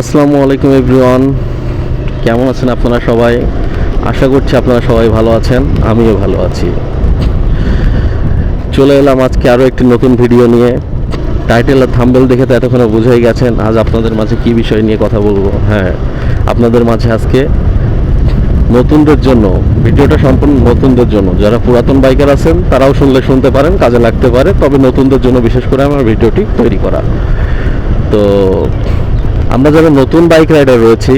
আসসালামু আলাইকুম এভরিওয়ান। কেমন আছেন আপনারা সবাই? আশা করছি আপনারা সবাই ভালো আছেন, আমিও ভালো আছি। চলে এলাম আজকে আরও একটি নতুন ভিডিও নিয়ে। টাইটেল আর থাম্বেল দেখে তো এতক্ষণে বুঝেই গেছেন, আজ আপনাদের মাঝে কী বিষয় নিয়ে কথা বলব? হ্যাঁ আপনাদের মাঝে আজকে নতুনদের জন্য, ভিডিওটা সম্পূর্ণ নতুনদের জন্য। যারা পুরাতন বাইকার আছেন, তারাও শুনলে শুনতে পারেন, কাজে লাগতে পারে, তবে নতুনদের জন্য বিশেষ করে আমার ভিডিওটি তৈরি করা। তো আমরা যারা নতুন বাইক রাইডার রয়েছি,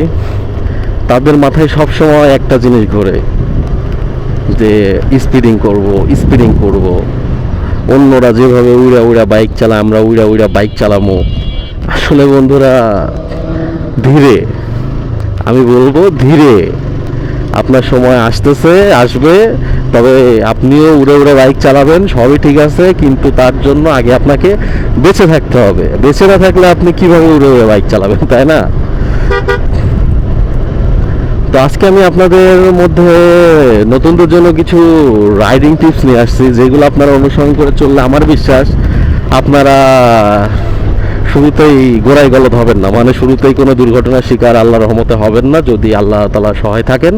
তাদের মাথায় সবসময় একটা জিনিস ঘোরে, যে স্পিডিং করব স্পিডিং করব। অন্যরা যেভাবে উড়া উড়া বাইক চালায়, আমরা উড়া উড়া বাইক চালাবো আসলে বন্ধুরা, ধীরে, আমি বলব ধীরে। আপনার সময় আসতেছে, আসবে। তবে আপনিও উড়ে উড়ে বাইক চালাবেন, সবই ঠিক আছে, কিন্তু তার জন্য আগে আপনাকে বেঁচে থাকতে হবে। বেঁচে না থাকলে আপনি কীভাবে উড়ে উড়ে বাইক চালাবেন, তাই না? তো আজকে আমি আপনাদের মধ্যে নতুনদের জন্য কিছু রাইডিং টিপস নিয়ে আসছি, যেগুলো আপনারা অনুসরণ করে চললে আমার বিশ্বাস আপনারা শুরুতেই গোড়ায় গলত হবেন না। মানে শুরুতেই কোনো দুর্ঘটনার শিকার আল্লাহ রহমতে হবেন না, যদি আল্লাহ তালা সহায় থাকেন।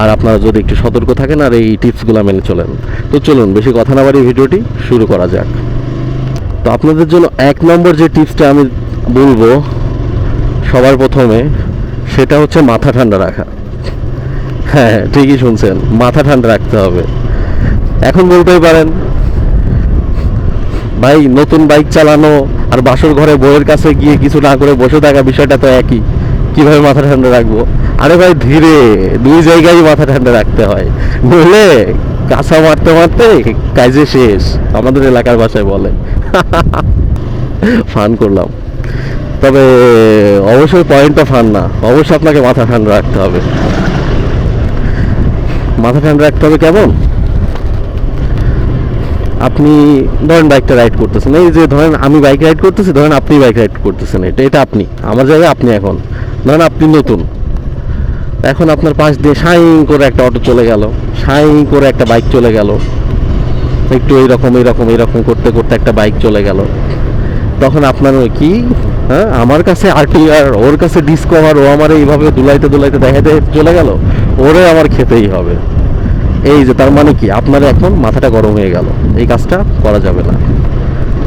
আর আপনারা যদি একটু সতর্ক থাকেন আর এই টিপসগুলো মেনে চলেন। তো চলুন, বেশি কথা না বাড়িয়ে ভিডিওটি শুরু করা যাক। তো আপনাদের জন্য এক নম্বর যে টিপসটা আমি বলব সবার প্রথমে, সেটা হচ্ছে মাথা ঠান্ডা রাখা। হ্যাঁ ঠিকই শুনছেন, মাথা ঠান্ডা রাখতে হবে। এখন বলতেই পারেন ভাই, নতুন বাইক চালানো আর বাসর ঘরে বউয়ের কাছে গিয়ে কিছু না করে বসে থাকা বিষয়টা তো একই। কীভাবে মাথা ঠান্ডা রাখব? আরে ভাই, ধীরে, দুই জায়গায় মাথা ঠান্ডা রাখতে হয়। নইলে কাঁচা মারতে মারতে কাজে শেষ, আমাদের এলাকার ভাষায় বলে। ফান করলাম। তবে অবশ্যই পয়েন্টটা ফান না অবশ্যই আপনাকে মাথা ঠান্ডা রাখতে হবে। মাথা ঠান্ডা রাখতে হবে কেমন? আপনি ধরেন বাইকটা রাইড করতেছেন। এই যে ধরেন আমি বাইক রাইড করতেছি, ধরেন আপনি বাইক রাইড করতেছেন এটা এটা আপনি, আমার জায়গায় আপনি এখন। ধরেন আপনি নতুন। এখন আপনার পাশ দিয়ে সাইং করে একটা অটো চলে গেল সাইং করে একটা বাইক চলে গেল। একটু এইরকম এইরকম এইরকম করতে করতে একটা বাইক চলে গেল। তখন আপনার কি? হ্যাঁ আমার কাছে আরটিআর ওর কাছে ডিসকভার ও আমার এইভাবে দুলাইতে দুলাইতে দেখা দেখাতে চলে গেল, ওরে আমার খেতেই হবে। এই যে তার মানে কি? আপনার এখন মাথাটা গরম হয়ে গেল। এই কাজটা করা যাবে না।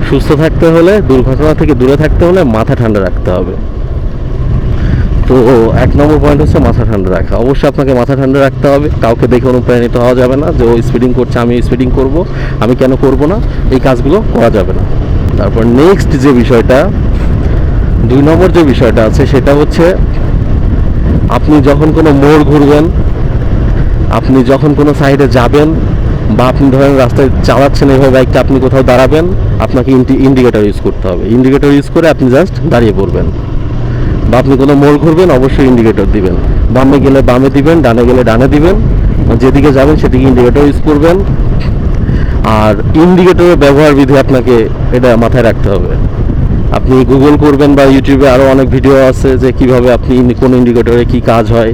সুস্থ থাকতে হলে, দুর্ঘটনা থেকে দূরে থাকতে হলে মাথা ঠান্ডা রাখতে হবে। তো এক নম্বর পয়েন্ট হচ্ছে মাথা ঠান্ডা রাখা। অবশ্যই আপনাকে মাথা ঠান্ডা রাখতে হবে। কাউকে দেখে অনুপ্রাণিত হওয়া যাবে না যে ও স্পিডিং করছে, আমি স্পিডিং করব, আমি কেন করব না? এই কাজগুলো করা যাবে না। তারপর নেক্সট যে বিষয়টা, দুই নম্বর যে বিষয়টা আছে, সেটা হচ্ছে আপনি যখন কোনো মোড় ঘুরবেন আপনি যখন কোনো সাইডে যাবেন বা আপনি ধরেন রাস্তায় চালাচ্ছেন এইভাবে বাইকটা, আপনি কোথাও দাঁড়াবেন, আপনাকে ইন্ডিকেটর ইউজ করতে হবে। ইন্ডিকেটর ইউজ করে আপনি জাস্ট দাঁড়িয়ে পড়বেন। বা আপনি কোনো মোড় ঘুরবেন, অবশ্যই ইন্ডিকেটর দিবেন। বামে গেলে বামে দিবেন, ডানে গেলে ডানে দিবেন। যেদিকে যাবেন, সেদিকে ইন্ডিকেটর ইউজ করবেন। আর ইন্ডিকেটরের ব্যবহার বিধি আপনাকে এটা মাথায় রাখতে হবে। আপনি গুগল করবেন বা ইউটিউবে আরও অনেক ভিডিও আছে যে কীভাবে আপনি কোন ইন্ডিকেটরে কি কাজ হয়।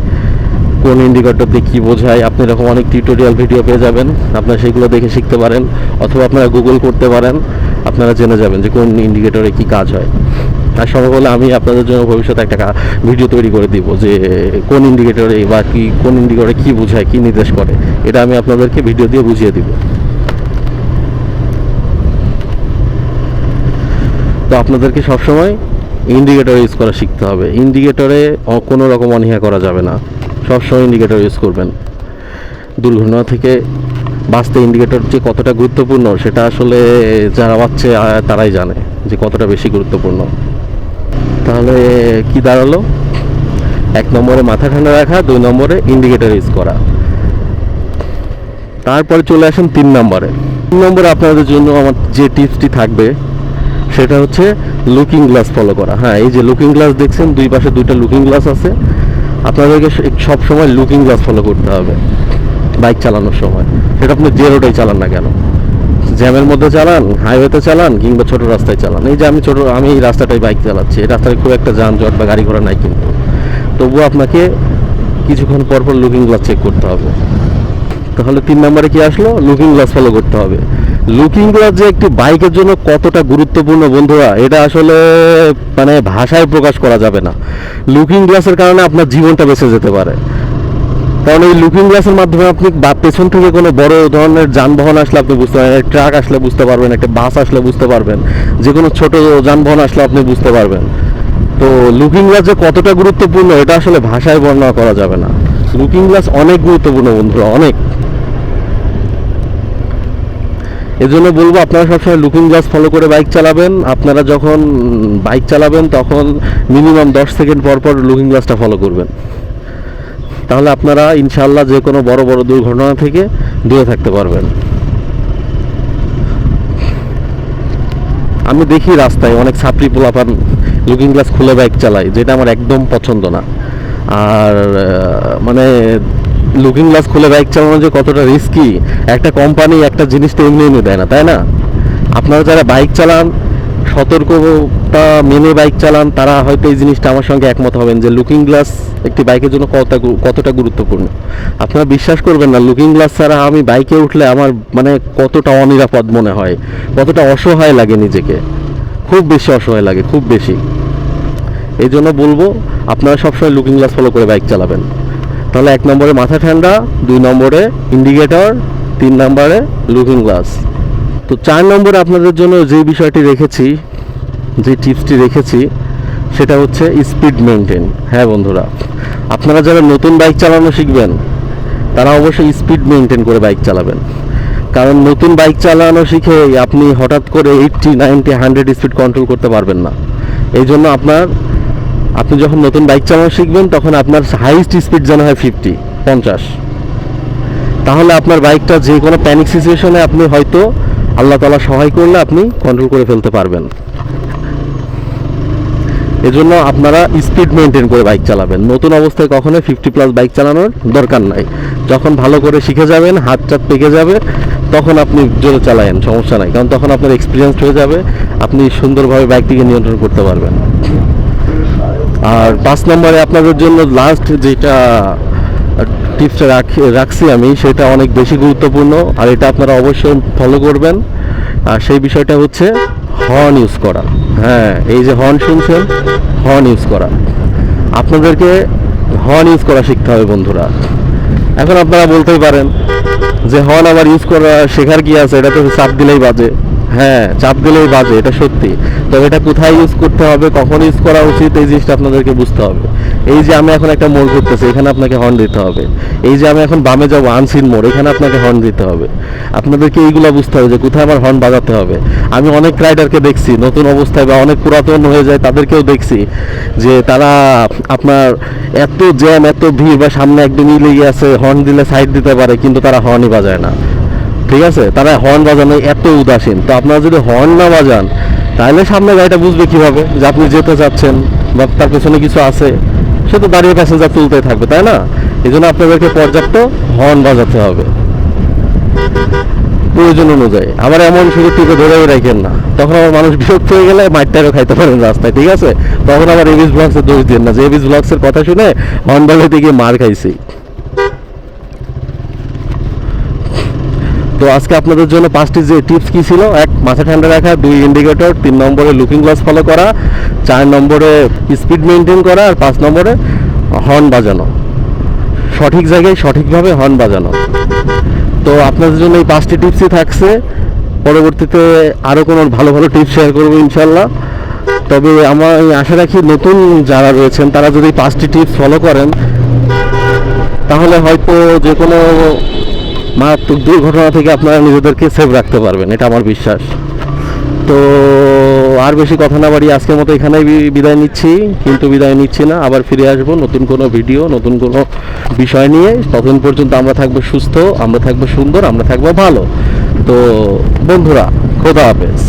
কোন ইন্ডিকেটর কী বোঝায়, আপনি এরকম অনেক টিউটোরিয়াল ভিডিও পেয়ে যাবেন। আপনারা সেগুলো দেখে শিখতে পারেন, অথবা আপনারা গুগল করতে পারেন, আপনারা জেনে যাবেন যে কোন ইন্ডিকেটরে কি কাজ হয়। আর সম্ভব হলে আমি আপনাদের জন্য ভবিষ্যতে একটা ভিডিও তৈরি করে দিব যে কোন ইন্ডিকেটরে বা কি কোন ইন্ডিকেটরে কি বোঝায়, কি নির্দেশ করে। এটা আমি আপনাদেরকে ভিডিও দিয়ে বুঝিয়ে দিব। তো আপনাদেরকে সবসময় ইন্ডিকেটর ইউজ করা শিখতে হবে। ইন্ডিকেটরে কোনো রকম অনীহা করা যাবে না। সবসময় ইন্ডিকেটর ইউজ করবেন। দুর্ঘটনা থেকে বাঁচতে ইন্ডিকেটর যে কতটা গুরুত্বপূর্ণ, সেটা আসলে যারা বাচ্চে তারাই জানে যে কতটা বেশি গুরুত্বপূর্ণ। তাহলে কি দাঁড়াল? এক নম্বরে মাথা ঠান্ডা রাখা, দুই নম্বরে ইন্ডিকেটর ইউজ করা। তারপরে চলে আসেন তিন নম্বরে। তিন নম্বরে আপনাদের জন্য আমার যে টিপসটি থাকবে, সেটা হচ্ছে লুকিং গ্লাস ফলো করা। হ্যাঁ এই যে লুকিং গ্লাস দেখছেন, দুই পাশে দুইটা লুকিং গ্লাস আছে। আপনাদেরকে সব সময় লুকিং গ্লাস ফলো করতে হবে বাইক চালানোর সময়। সেটা আপনি যে রোডেই চালান না কেন? জ্যামের মধ্যে চালান হাইওয়েতে চালান, কিংবা ছোট রাস্তায় চালান। এই যে আমি ছোট, আমি এই রাস্তাটাই বাইক চালাচ্ছি, এই রাস্তায় খুব একটা যানজট বা গাড়ি ঘোড়া নাই কিন্তু। তবুও আপনাকে কিছুক্ষণ পর পর লুকিং গ্লাস চেক করতে হবে। তাহলে তিন নম্বরে কি আসলো? লুকিং গ্লাস ফলো করতে হবে। লুকিং গ্লাস যে একটি বাইকের জন্য কতটা গুরুত্বপূর্ণ বন্ধুরা, এটা আসলে মানে ভাষায় প্রকাশ করা যাবে না। লুকিং গ্লাসের কারণে আপনার জীবনটা বেঁচে যেতে পারে। কারণ এই লুকিং গ্লাসের মাধ্যমে আপনি বা- পেছন থেকে কোনো বড় ধরনের যানবাহন আসলে আপনি বুঝতে পারবেন ট্রাক আসলে বুঝতে পারবেন, একটা বাস আসলে বুঝতে পারবেন যে কোনো ছোটো যানবাহন আসলে আপনি বুঝতে পারবেন। তো লুকিং গ্লাস যে কতটা গুরুত্বপূর্ণ, এটা আসলে ভাষায় বর্ণনা করা যাবে না। লুকিং গ্লাস অনেক গুরুত্বপূর্ণ বন্ধুরা, অনেক। এজন্য বলব, আপনারা সবসময় লুকিং গ্লাস ফলো করে বাইক চালাবেন। আপনারা যখন বাইক চালাবেন, তখন মিনিমাম দশ সেকেন্ড পর পর লুকিং গ্লাসটা ফলো করবেন। তাহলে আপনারা ইনশাল্লাহ যে কোনো বড় বড় দুর্ঘটনা থেকে দূরে থাকতে পারবেন। আমি দেখি রাস্তায় অনেক ছাত্রী পোলাপান লুকিং গ্লাস খুলে বাইক চালায়, যেটা আমার একদম পছন্দ না। আর মানে লুকিং গ্লাস খুলে বাইক চালানো যে কতটা রিস্কি একটা কোম্পানি একটা জিনিস তো এমনি এমনি দেয় না, তাই না? আপনারা যারা বাইক চালান, সতর্কতা মেনে বাইক চালান, তারা হয়তো এই জিনিসটা আমার সঙ্গে একমত হবেন যে লুকিং গ্লাস একটি বাইকের জন্য কতটা কতটা গুরুত্বপূর্ণ। আপনারা বিশ্বাস করবেন না লুকিং গ্লাস ছাড়া আমি বাইকে উঠলে আমার মানে কতটা অনিরাপদ মনে হয়, কতটা অসহায় লাগে নিজেকে। খুব বেশি অসহায় লাগে, খুব বেশি। এই জন্য বলব, আপনারা সবসময় লুকিং গ্লাস ফলো করে বাইক চালাবেন। তাহলে এক নম্বরে মাথা ঠান্ডা, দুই নম্বরে ইন্ডিকেটর তিন নম্বরে লুকিং গ্লাস তো চার নম্বরে আপনাদের জন্য যে বিষয়টি রেখেছি, যে টিপসটি রেখেছি, সেটা হচ্ছে স্পিড মেনটেন হ্যাঁ বন্ধুরা, আপনারা যারা নতুন বাইক চালানো শিখবেন, তারা অবশ্যই স্পিড মেনটেন করে বাইক চালাবেন। কারণ নতুন বাইক চালানো শিখে আপনি হঠাৎ করে eighty ninety hundred speed control করতে পারবেন না। এই জন্য আপনার আপনি যখন নতুন বাইক চালানো শিখবেন, তখন আপনার হাইস্ট স্পিড যেন হয় ফিফটি পঞ্চাশ। তাহলে আপনার বাইকটা যে কোনো প্যানিক সিচুয়েশনে আপনি হয়তো আল্লাহ তালা সহায় করলে আপনি কন্ট্রোল করে ফেলতে পারবেন। এজন্য আপনারা স্পিড মেনটেন করে বাইক চালাবেন। নতুন অবস্থায় কখনো ফিফটি প্লাস বাইক চালানোর দরকার নাই। যখন ভালো করে শিখে যাবেন, হাত চাত পেকে যাবে, তখন আপনি জোরে চালায়েন, সমস্যা নাই। কারণ তখন আপনার এক্সপিরিয়েন্স হয়ে যাবে, আপনি সুন্দরভাবে বাইকটিকে নিয়ন্ত্রণ করতে পারবেন। আর পাঁচ নম্বরে আপনাদের জন্য লাস্ট যেটা টিপসটা রাখি, রাখছি আমি, সেটা অনেক বেশি গুরুত্বপূর্ণ, আর এটা আপনারা অবশ্যই ফলো করবেন। আর সেই বিষয়টা হচ্ছে হর্ন ইউজ করা। হ্যাঁ এই যে হর্ন শুনছেন হর্ন ইউজ করা। আপনাদেরকে হর্ন ইউজ করা শিখতে হবে, বন্ধুরা। এখন আপনারা বলতেই পারেন যে হর্ন আবার ইউজ করা শেখার কি আছে? এটা তো চাপ দিলেই বাজে। হ্যাঁ চাপ দিলেই বাজে, এটা সত্যি। তবে এটা কোথায় ইউজ করতে হবে, কখন ইউজ করা উচিত, এই জিনিসটা আপনাদেরকে বুঝতে হবে। এই যে আমি এখন একটা মোড় করতেছি এখানে আপনাকে হর্ন দিতে হবে। এই যে আমি এখন বামে যাব আনসিন মোড়, এখানে আপনাকে হর্ন দিতে হবে। আপনাদেরকে এইগুলো বুঝতে হবে যে কোথায় আমার হর্ন বাজাতে হবে। আমি অনেক রাইডারকে দেখছি, নতুন অবস্থায় বা অনেক পুরাতন হয়ে যায়, তাদেরকেও দেখছি যে তারা আপনার এত জ্যাম এত ভিড়, বা সামনে একদমই লেগে আছে হর্ন দিলে সাইড দিতে পারে, কিন্তু তারা হর্নই বাজায় না। ঠিক আছে? তারা হর্ন বাজানো এত উদাসীন। তো আপনারা যদি হর্ন না বাজান, তাহলে সামনে গাড়িটা বুঝবে কীভাবে যে আপনি যেতে চাচ্ছেন বা তার পেছনে কিছু আছে। সে তো দাঁড়িয়ে প্যাসেঞ্জার তুলতেই থাকবে, তাই না? এই জন্য আপনাদেরকে পর্যাপ্ত হর্ন বাজাতে হবে। প্রয়োজন অনুযায়ী। আবার এমন শুধু টিপে ধরেও রাখেন না। তখন আবার মানুষ বিরক্ত হয়ে গেলে মাইটটারও খাইতে পারেন রাস্তায়, ঠিক আছে? তখন আবার এবিস ব্লগসের দোষ দিন না। যে এবিস ব্লগসের কথা শুনে হর্ন বাজাতে গিয়ে মার খাইছি তো আজকে আপনাদের জন্য পাঁচটি যে টিপস কি ছিল? এক, মাথা ঠান্ডা রাখা, দুই ইন্ডিকেটর তিন নম্বরে লুকিং গ্লাস ফলো করা, চার নম্বরে স্পিড মেনটেন করা, আর পাঁচ নম্বরে হর্ন বাজানো। সঠিক জায়গায় সঠিকভাবে হর্ন বাজানো। তো আপনাদের জন্য এই পাঁচটি টিপসই থাকছে। পরবর্তীতে আরও কোনো ভালো ভালো টিপস শেয়ার করব ইনশাল্লাহ। তবে আমার, আমি আশা রাখি নতুন যারা রয়েছেন, তারা যদি পাঁচটি টিপস ফলো করেন, তাহলে হয়তো যে কোনো মারাত্মক দুর্ঘটনা থেকে আপনারা নিজেদেরকে সেভ রাখতে পারবেন, এটা আমার বিশ্বাস। তো আর বেশি কথা না বাড়ি আজকের মতো এখানেই বিদায় নিচ্ছি, কিন্তু বিদায় নিচ্ছি না, আবার ফিরে আসব নতুন কোনো ভিডিও নতুন কোনো বিষয় নিয়ে। ততদিন পর্যন্ত আমরা থাকব সুস্থ, আমরা থাকব সুন্দর, আমরা থাকব ভালো। তো বন্ধুরা, খোদা হাফেজ।